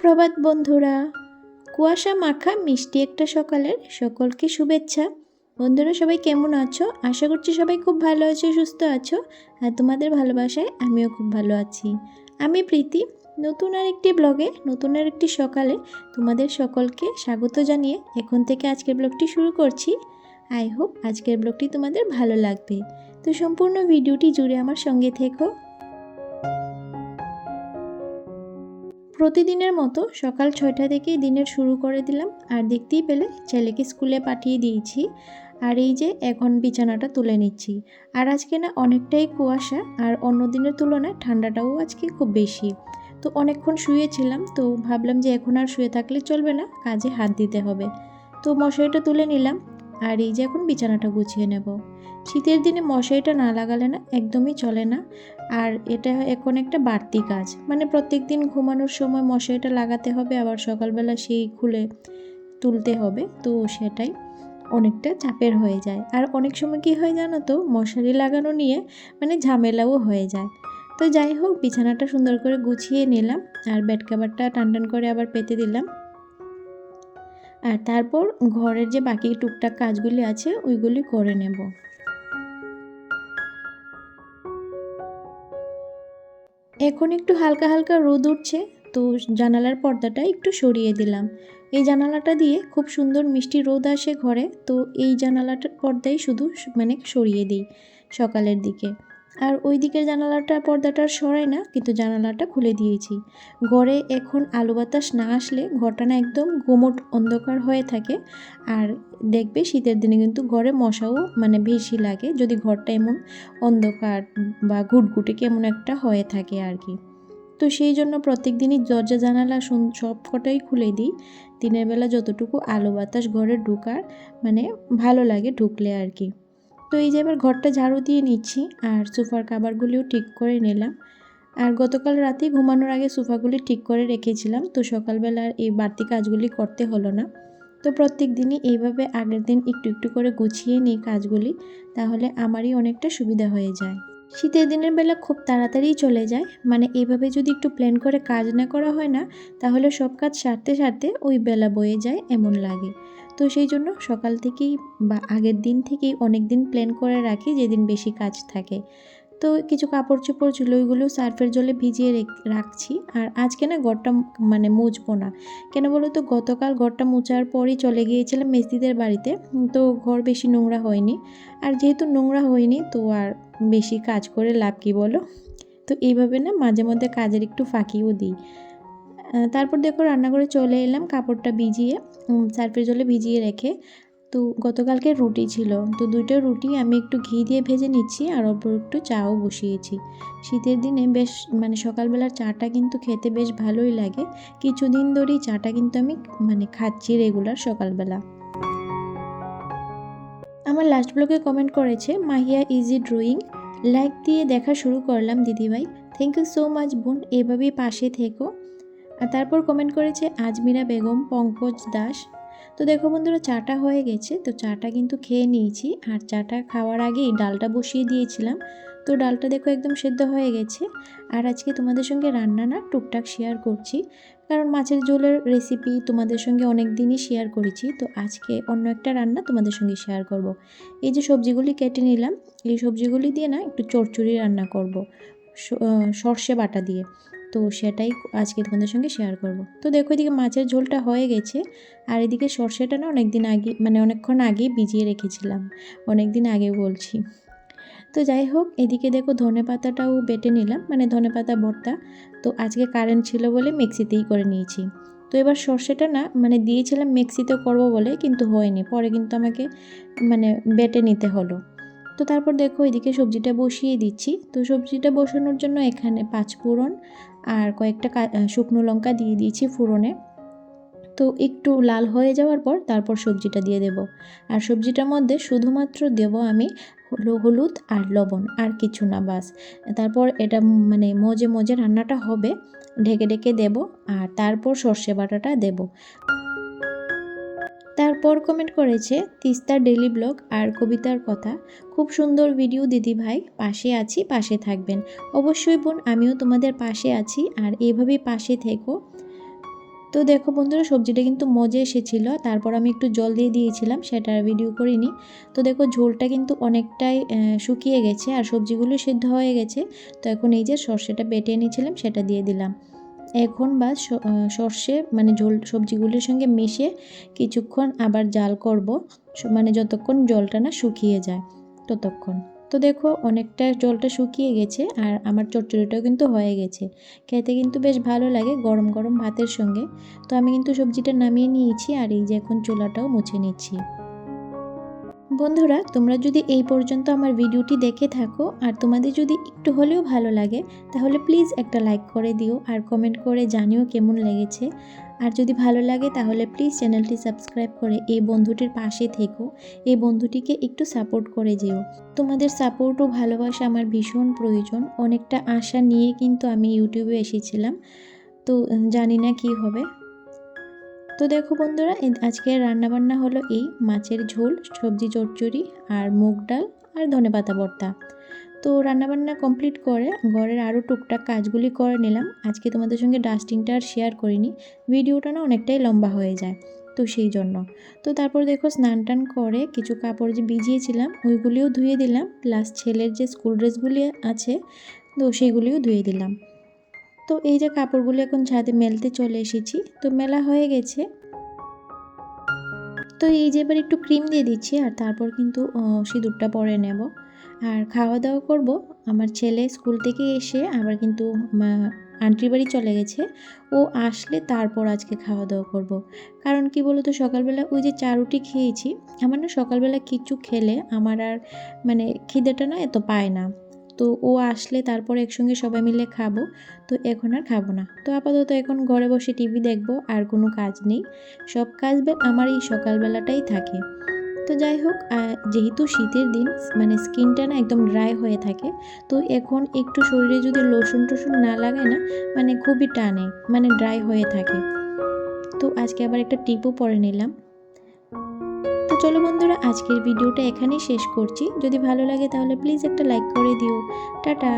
সুপ্রভাত বন্ধুরা। কুয়াশা মাখা মিষ্টি একটা সকালের সকলকে শুভেচ্ছা। বন্ধুরা, সবাই কেমন আছো? আশা করছি সবাই খুব ভালো আছো, সুস্থ আছো। আর তোমাদের ভালোবাসায় আমিও খুব ভালো আছি। আমি প্রীতি। নতুন আর একটি ব্লগে, নতুন আর একটি সকালে তোমাদের সকলকে স্বাগত জানিয়ে এখন থেকে আজকের ব্লগটি শুরু করছি। আই হোপ আজকের ব্লগটি তোমাদের ভালো লাগবে। তো সম্পূর্ণ ভিডিওটি জুড়ে আমার সঙ্গে থেকো। প্রতিদিনের মতো সকাল ছয়টা থেকেই দিনের শুরু করে দিলাম। আর দেখতেই পেলে ছেলেকে স্কুলে পাঠিয়ে দিয়েছি। আর এই যে এখন বিছানাটা তুলে নিচ্ছি। আর আজকে না অনেকটাই কুয়াশা আর অন্য দিনের তুলনায় ঠান্ডাটাও আজকে খুব বেশি। তো অনেকক্ষণ শুয়েছিলাম, তো ভাবলাম যে এখন আর শুয়ে থাকলে চলবে না, কাজে হাত দিতে হবে। তো মশারিটা তুলে নিলাম আর এই যে এখন বিছানাটা গুছিয়ে নেব। শীতের দিনে মশারিটা না লাগালে না একদমই চলে না। আর এটা এখন একটা বাড়তি কাজ। মানে প্রত্যেক দিন ঘুমানোর সময় মশারিটা লাগাতে হবে, আবার সকালবেলা সেই খুলে তুলতে হবে। তো সেটাই অনেকটা চাপের হয়ে যায়। আর অনেক সময় কী হয় জানো তো, মশারি লাগানো নিয়ে মানে ঝামেলাও হয়ে যায়। তো যাই হোক, বিছানাটা সুন্দর করে গুছিয়ে নিলাম। আর বেড কাভারটা টান টান করে আবার পেতে দিলাম। আর তারপর ঘরের যে বাকি টুকটাক কাজগুলি আছে, ওইগুলি করে নেব। এখন একটু হালকা হালকা রোদ উঠছে, তো জানালার পর্দাটা একটু সরিয়ে দিলাম। এই জানালাটা দিয়ে খুব সুন্দর মিষ্টি রোদ আসে ঘরে, তো এই জানালাটার পর্দাই শুধু মানে সরিয়ে দিই সকালের দিকে। আর ওই দিকের জানালাটা পর্দাটা সরাই না, কিন্তু জানালাটা খুলে দিয়েছি। ঘরে এখন আলো বাতাস না আসলে ঘরটা না একদম গোমট অন্ধকার হয়ে থাকে। আর দেখবে শীতের দিনে কিন্তু ঘরে মশাও মানে বেশি লাগে, যদি ঘরটা এমন অন্ধকার বা ঘুটঘুটে কেমন একটা হয়ে থাকে আর কি। তো সেই জন্য প্রত্যেক দিনই দরজা, জানালা সব কটাই খুলে দিই। দিনের বেলা যতটুকু আলো বাতাস ঘরে ঢুকার মানে ভালো লাগে ঢুকলে আর কি। তো এই যে এবার ঘরটা ঝাড়ু দিয়ে নিচ্ছি আর সোফার কাবারগুলিও ঠিক করে নিলাম। আর গতকাল রাতে ঘুমানোর আগে সোফাগুলি ঠিক করে রেখেছিলাম, তো সকালবেলা এই বাড়তি কাজগুলি করতে হলো না। তো প্রত্যেক দিনই এইভাবে আগের দিন একটু একটু করে গুছিয়ে নিই কাজগুলি, তাহলে আমারই অনেকটা সুবিধা হয়ে যায়। শীতের দিনের বেলা খুব তাড়াতাড়ি চলে যায়। মানে এইভাবে যদি একটু প্ল্যান করে কাজ না করা হয় না, তাহলে সব কাজ সারতে সারতে ওই বেলা বয়ে যায় এমন লাগে। তো সেই জন্য সকাল থেকেই বা আগের দিন থেকেই অনেক দিন প্ল্যান করে রাখি যেদিন বেশি কাজ থাকে। তো কিছু কাপড় চোপড় ছিল ওইগুলো সার্ফের জলে ভিজিয়ে রাখছি। আর আজকে না ঘরটা মানে মুছবো না। কেন বলো তো, গতকাল ঘরটা মুছার পরই চলে গিয়েছিলাম মেসিদের বাড়িতে। তো ঘর বেশি নোংরা হয়নি। আর যেহেতু নোংরা হয়নি, তো আর বেশি কাজ করে লাভ কী বলো? তো এইভাবে না মাঝে মধ্যে কাজের একটু ফাঁকিও দিই। তারপর দেখো রান্নাঘরে চলে এলাম, কাপড়টা ভিজিয়ে সার্ফের জলে ভিজিয়ে রেখে। তো গতকালকে রুটি ছিল, তো দুইটা রুটি আমি একটু ঘি দিয়ে ভেজে নিচ্ছি আর অল্প একটু চাও বসিয়েছি। শীতের দিনে বেশ মানে সকালবেলার চাটা কিন্তু খেতে বেশ ভালোই লাগে। কিছুদিন ধরেই চাটা কিন্তু আমি মানে খাচ্ছি রেগুলার সকালবেলা। আমার লাস্ট ব্লগে কমেন্ট করেছে, মাহিয়া ইজি ড্রয়িং লাইক দিয়ে দেখা শুরু করলাম, দিদিভাই। থ্যাংক ইউ সো মাচ বোন, এভাবেই পাশে থেকো। আর তারপর কমেন্ট করেছে, আজমিরা বেগম, পঙ্কজ দাস। তো দেখো বন্ধুরা, চাটা হয়ে গেছে, তো চাটা কিন্তু খেয়ে নিয়েছি। আর চাটা খাওয়ার আগেই ডালটা বসিয়ে দিয়েছিলাম। তো ডালটা দেখো একদম সেদ্ধ হয়ে গেছে। আর আজকে তোমাদের সঙ্গে রান্না না টুকটাক শেয়ার করছি। কারণ মাছের ঝোলের রেসিপি তোমাদের সঙ্গে অনেক দিনই শেয়ার করেছি। তো আজকে অন্য একটা রান্না তোমাদের সঙ্গে শেয়ার করব। এই যে সবজিগুলি কেটে নিলাম, এই সবজিগুলি দিয়ে না একটু চড়চড়ি রান্না করব। সর্ষে বাটা দিয়ে। তো সেটাই আজকে তোমাদের সঙ্গে শেয়ার করব। তো দেখো এদিকে মাছের ঝোলটা হয়ে গেছে, আর এদিকে সর্ষেটা না অনেক দিন আগে মানে অনেকক্ষণ আগে ভিজিয়ে রেখেছিলাম অনেক দিন আগে বলছি। তো যাই হোক, এদিকে দেখো ধনে পাতাটাও বেটে নিলাম মানে ধনে পাতা ভর্তা, তো আজকে কারেন্ট ছিল বলে মিক্সিতেই করে নিয়েছি। তো এবার সর্ষেটা না মানে দিয়েছিলাম মিক্সিতে করব বলে, কিন্তু হয়নি, পরে কিন্তু আমাকে মানে বেটে নিতে হলো। তো তারপর দেখো এদিকে সবজিটা বসিয়ে দিচ্ছি, তো সবজিটা বসানোর জন্য এখানে পাঁচ ফোড়ন আর কয়েকটা শুকনো লঙ্কা দিয়ে দিয়েছি ফোড়নে তো একটু লাল হয়ে যাওয়ার পর তারপর সবজিটা দিয়ে দেব। আর সবজিটার মধ্যে শুধুমাত্র দেব আমি হলুদ আর লবণ আর কিছু না, বাস। তারপর এটা মানে মজে মজে রান্নাটা হবে, ঢেকে ঢেকে দেব আর তারপর সর্ষে বাটাটা দেব। তারপর কমেন্ট করেছে তিস্তার ডেলি ব্লগ আর কবিতার কথা। খুব সুন্দর ভিডিও দিদি ভাই, পাশে আছি, পাশে থাকবেন। অবশ্যই বোন, আমিও তোমাদের পাশে আছি আর এভাবেই পাশে থেকো। তো দেখো বন্ধুরা, সবজিটা কিন্তু মজা এসেছিল, তারপর আমি একটু জল দিয়ে দিয়েছিলাম, সেটা ভিডিও করিনি। তো দেখো ঝোলটা কিন্তু অনেকটাই শুকিয়ে গেছে আর সবজিগুলো সিদ্ধ হয়ে গেছে। তো এখন এই যে সর্ষেটা বেটে নিয়েছিলাম, সেটা দিয়ে দিলাম। এখন বা সর্ষে মানে ঝোল, সবজিগুলির সঙ্গে মিশে কিছুক্ষণ আবার জাল করব। মানে যতক্ষণ জলটা না শুকিয়ে যায়, ততক্ষণ। তো দেখো অনেকটা জলটা শুকিয়ে গেছে আর আমার চচ্চড়িটাও কিন্তু হয়ে গেছে। খেতে কিন্তু বেশ ভালো লাগে গরম গরম ভাতের সঙ্গে। তো আমি কিন্তু সবজিটা নামিয়ে নিয়েছি আর এই যে এখন চুলাটাও মুছে নিচ্ছি। বন্ধুরা, তোমরা যদি এই পর্যন্ত আমার ভিডিওটি দেখে থাকো আর তোমাদের যদি একটু হলেও ভালো লাগে, তাহলে প্লিজ একটা লাইক করে দিও আর কমেন্ট করে জানিও কেমন লেগেছে। আর যদি ভালো লাগে, তাহলে প্লিজ চ্যানেলটি সাবস্ক্রাইব করে এই বন্ধুটির পাশে থেকো, এই বন্ধুটিকে একটু সাপোর্ট করে যেও। তোমাদের সাপোর্ট ও ভালোবাসা আমার ভীষণ প্রয়োজন, অনেকটা আশা নিয়ে কিন্তু আমি ইউটিউবে এসেছিলাম। তো জানি না কি হবে। তো দেখো বন্ধুরা আজকে রান্নাবান্না হলো এই মাছের ঝোল, সবজি চচ্চড়ি আর মুগ ডাল আর ধনেপাতা ভর্তা। তো রান্নাবান্না কমপ্লিট করে ঘরের আরও টুকটাক কাজগুলি করে নিলাম। আজকে তোমাদের সঙ্গে ডাস্টিংটা আর শেয়ার করিনি, ভিডিওটা না অনেকটাই লম্বা হয়ে যায়, তো সেই জন্য। তো তারপর দেখো স্নান টান করে কিছু কাপড় যে ভিজিয়েছিলাম, ওইগুলিও ধুয়ে দিলাম প্লাস ছেলের যে স্কুল ড্রেসগুলি আছে, তো সেগুলিও ধুয়ে দিলাম। তো এই যে কাপড়গুলো এখন ছাদে মেলতে চলে এসেছি, তো মেলা হয়ে গেছে। তো এই যে এবার একটু ক্রিম দিয়ে দিচ্ছি আর তারপর কিন্তু সিঁদুরটা পরে নেব। আর খাওয়া দাওয়া করব। আমার ছেলে স্কুল থেকে এসে আবার কিন্তু আন্টির বাড়ি চলে গেছে। ও আসলে তারপর আজকে খাওয়া দাওয়া করব। কারণ কি বলো তো সকালবেলা ওই যে চা রুটি খেয়েছি, আমার না সকালবেলা কিছু খেলে আমার আর মানে খিদেটা না এত পায় না। তো ও আসলে তারপর একসঙ্গে সবাই মিলে খাব। তো এখন আর খাব না। তো আপাতত এখন ঘরে বসে টিভি দেখব, আর কোনো কাজ নেই। সব কাজ আমার এই সকালবেলাটাই থাকে। তো যাই হোক যেহেতু শীতের দিন মানে স্কিনটা না একদম ড্রাই হয়ে থাকে, তো এখন একটু শরীরে যদি লোশন টোশন না লাগায় না মানে খুবই টানে মানে ড্রাই হয়ে থাকে। তো আজকে আবার একটা টিপও পরে নিলাম। চলো বন্ধুরা, আজকের ভিডিওটা এখানেই শেষ করছি। যদি ভালো লাগে তাহলে প্লিজ একটা লাইক করে দিও। টাটা।